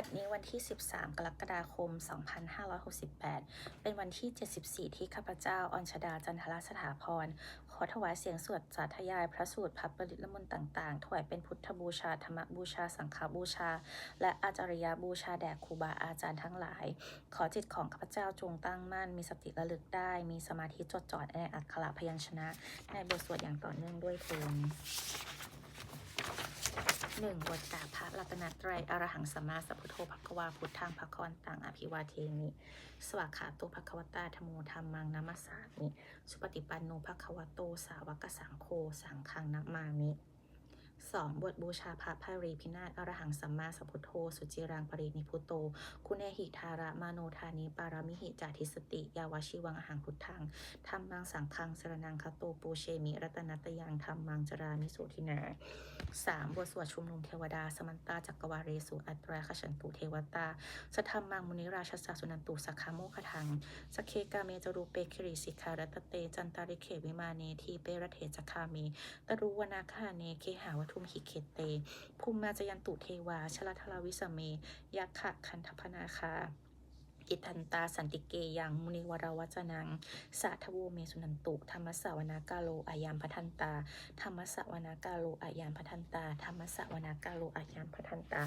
บัดนี้วันที่ 13 กรกฎาคม 2568 เป็นวันที่ 74 ที่ข้าพเจ้าอญชดาจันทรสถาพร ขอถวายเสียงสวดสาธยายพระสูตรพระปริตละมนต์ต่าง ๆ ถวายเป็นพุทธบูชา ธรรมบูชา สังฆบูชา และอาจารยบูชาแด่ครูบาอาจารย์ทั้งหลาย ขอจิตของข้าพเจ้าจงตั้งมั่น มีสติระลึกได้ มีสมาธิจดจ่อในอักขระพยัญชนะ ในบทสวดอย่างต่อเนื่องด้วยเทิน หนึ่งบทจาพระรัตนตรัยอรหังสัมมาสัพพุทโธภควาพุทธังภควันตังอภิวาเทมิสวากขาโตภควตาธมโมธรรมังนัมมสามิสุปฏิปันโนภควโตสาวกสังโฆสังฆังนัมมามิ สองบทบูชาพระพารีพินาศอรหังสัมมาสัพพุทโธ สุจิรังปรินิพุโต คุณเอหิทาระมาโนธานิปารามิหิจาทิสติ ยาวชิวังอหังพุทธังธรรมังสังฆังสรนังคโตปูเชมิ รัตนัตยังธรรมังจรามิสุทินาสามบทสวดชุมนุมเทวดา สมันตาจักรวาเรสุอัตราคฉันตุเทวตาสธรรมังมุนิราชสสะสุนันตุสักขาโมคทังสเคกาเมจรูเปคิริสิการัตเตจันตาริเขวิมาเนทีเปรเทจคาเมตรุวนาคาเนเคหาวทุมหิเคเตภูมิมาจยันตุเทวา ชลทราวิสเม ยักขะคันทพนาคาอิทันตาสันติเกยังมุนิวรวัจนัง สาทโวเมสุนันตุ ธรรมสาวนากาโลอายามพัทันตา ธรรมสวนากาโลอายามพัทันตา ธรรมสวนากาโลอายามพัทันตา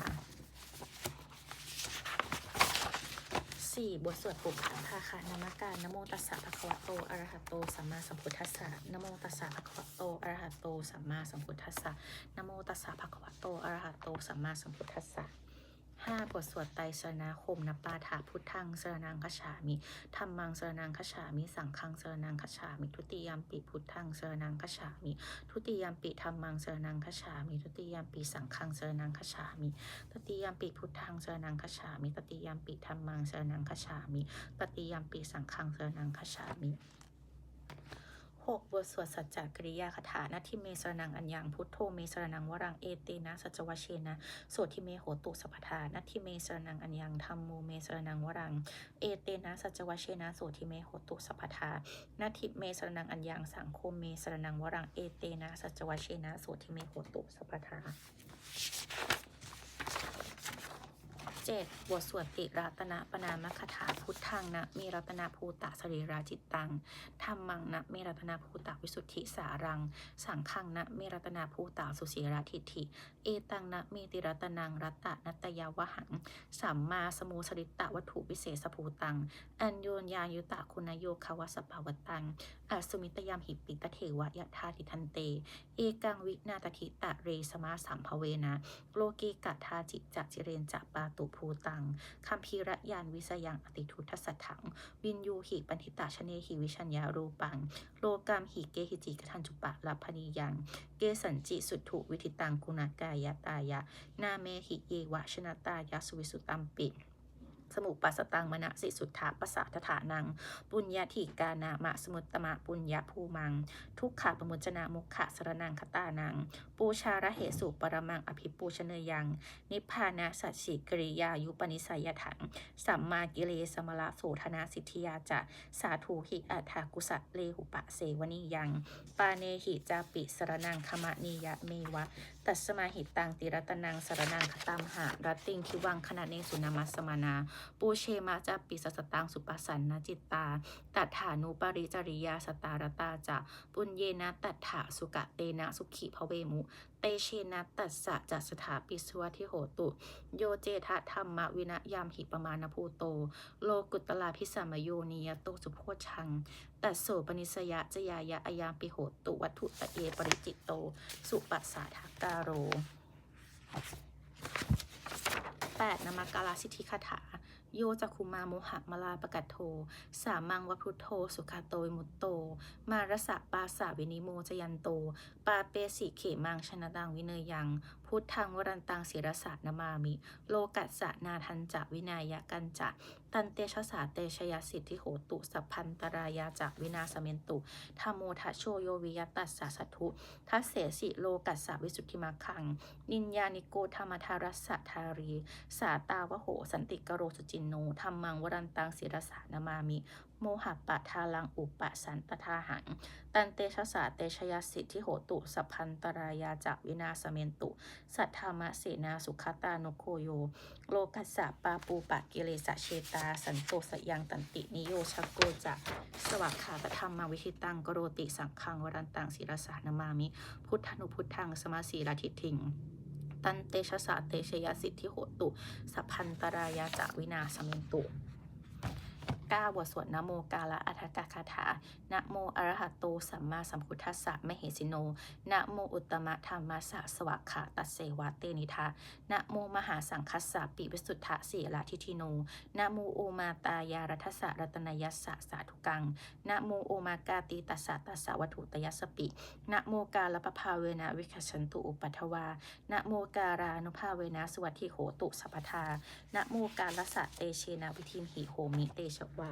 สี่บทสวดปลุกขันธาค่ะนามการนโมตัสสะภะคะวะโตอะระหะโตสัมมาสัมพุทธัสสะนโมตัสสะภะคะวะโตอะระหะโตสัมมาสัมพุทธัสสะนโมตัสสะภะคะวะโตอะระหะโตสัมมาสัมพุทธัสสะ ห้าบทสวดไตรสรณคมนปาถาพุทธังสรนังคฉามิธรรมังสรนังคฉามิสังฆังสรนังคฉามิทุติยามปิพุทธังสรนังคฉามิทุติยามปิธรรมังสรนังคฉามิทุติยามปิสังฆังสรนังคฉามิตติยามปิพุทธังสรนังคฉามิตติยามปิธรรมังสรนังคฉามิตติยามปีสังฆังสรนังคฉามิ หกบทสวดสัจจกริยาคาถานาทิเมสรนังอัญญังพุทโธเมสรนังวรังเอเตนะสัจวเชนะโสทิเมโหตุสัพพทานาทิเมสรนังอัญญังธรรมโมเมสรนังวรังเอเตนะสัจวเชนะโสทิเมโหตุสัพพทานาทิเมสรนังอัญญังสังโฆเมสรนังวรังเอเตนะสัจวเชนะโสทิเมโหตุสัพพทา เจ็ดบทสวดติรัตนปนามคถาพุทธังนะมีรัตนาภูตะสรีราจิตตังธรรมังนะมีรัตนาภูตะวิสุทธิสารัง สังฆังนะมีรัตนาภูตะสุสีราทิฐิ เอตังนะมีติรัตนังรัตตนัตยาวหัง สัมมาสมูสริตตะวัตถุวิเศษภูตัง อัญโยนยายุตะคุณโยคาวสปาวตังอสุมิตยามหิปิตเทวะยะธาทิทันเต เอกังวินาตถิตะเรสมาสัมภเวนะ โลกีกัตทาจิจัจิเรนจัปาตุภูตังคัมภีระยานวิสยังอติทุทัสสถัง วินยูหิปันทิตาชเนหิวิชัญญารูปัง โลกามหิเกหิจิกทันจุปะลัพนียัง เกสัญจิสุถุวิธิตังกุณากายตายะ นาเมหิเยวะชนะตายะสุวิสุตัมปิ สมุปัสตังมณสิสุทธาปสาทถานัง ปุญญาธิกานามะสมุตตมะปุญญาภูมัง ทุกขะปมุจนามุขะสรนังคตานัง ปูชาระเหสุปรมังอภิปูชเนยัง นิพพานะสัจฉิกริยายุปนิสัยถัง สัมมากิเลสมละโสธนาสิทธิยาจะสาธุหิอัฏฐกุสัตเลหุปะเสวนิยัง ปาเนหิจาปิสรนังคมะนิยะเมวะ ตัสมาหิตังติรัตนังสรนังคตามหารัตติงคิวังขณะเนสุนามัสสมานาปูเชมาจาปิสสตังสุปัสสันนจิตตา ตัฐานุปริจริยาสตารตาจะปุญเยนะตัฐาสุกะเตนะสุขิภเวมุ เตเชนะตัสสะจัสถาปิสวะทิโหตุ โยเจทะธรรมวินยามหิปมาณภูโต โลกุตลาพิสัมโยนียโตสุโพชัง ตัสโสปนิสยะจยายะอายามปิโหตุวัตถุตะเอปริจิตโต สุปัสสาทากาโร 8. นามการาสิทธิคาถา โยจักคุมาโมหะมลาปกัตโท สามังวพุทโธ สุขาโตวิมุตโต มารสะปาสาวินิโมจยันโต ปาเปสิเขมังชนะดังวิเนยัง พุทธังวรันตังศิรสะนามามิ โลกัสสะนาทันจะวินายกันจะตันเตชะสาเตชยสิทธิโหตุสัพพันตรายาจากวินาสเมนตุธรรมโมทะโชโยวิยตัสสะสัทุทัสเสสิโลกัสสะวิสุทธิมาคัง นินยานิโกธรรมทารัสสะทารี สาตาวโหสันติกโรสุจินโนธรรมังวรันตังศิรสานามามิ โมหะปะทาลังอุปะสันตทาหัง ตันเตชะสาเตชยสิทธิโหตุสัพพันตรายาจากวินาสเมนตุ สัทธามะเสนาสุขตานุโคโย โลกัสสะปาปูปะกิเลสะเชตา สันโตสยังตันตินิโยชโกจะสวักขาตธรรมวิชิตังกโรติสังขังวรันตังศิรสานามามิ พุทธานุพุทธังสมาสีลทิฏฐิงตันเตชะสาเตชยสิทธิโหตุ สัพพันตรายาจาวินาสเมนตุ ก้าบทสวดนะโมกาละอัฏฐกคาถา นะโมอระหะโตสัมมาสัมพุทธัสสะมเหสิโน นะโมอุตตมะธรรมัสสะสวากขาตัสเสวะเตนิทานะโมมหาสังคัสสะปิวิสุทธะสีลาทิทิโน นะโมโอมาตายารัทสะรัตนยัสสะสาธุกัง นะโมโอมากาตีตัสสะตัสสะวัตถุตยัสปิ นะโมกาลปภาเวนะวิคชันตุอุปัทวา นะโมการานุภาเวนะสวัสดิโหตุสัพพทา นะโมกาลสะเตเชนะวิธิมหิโหมิเตชวา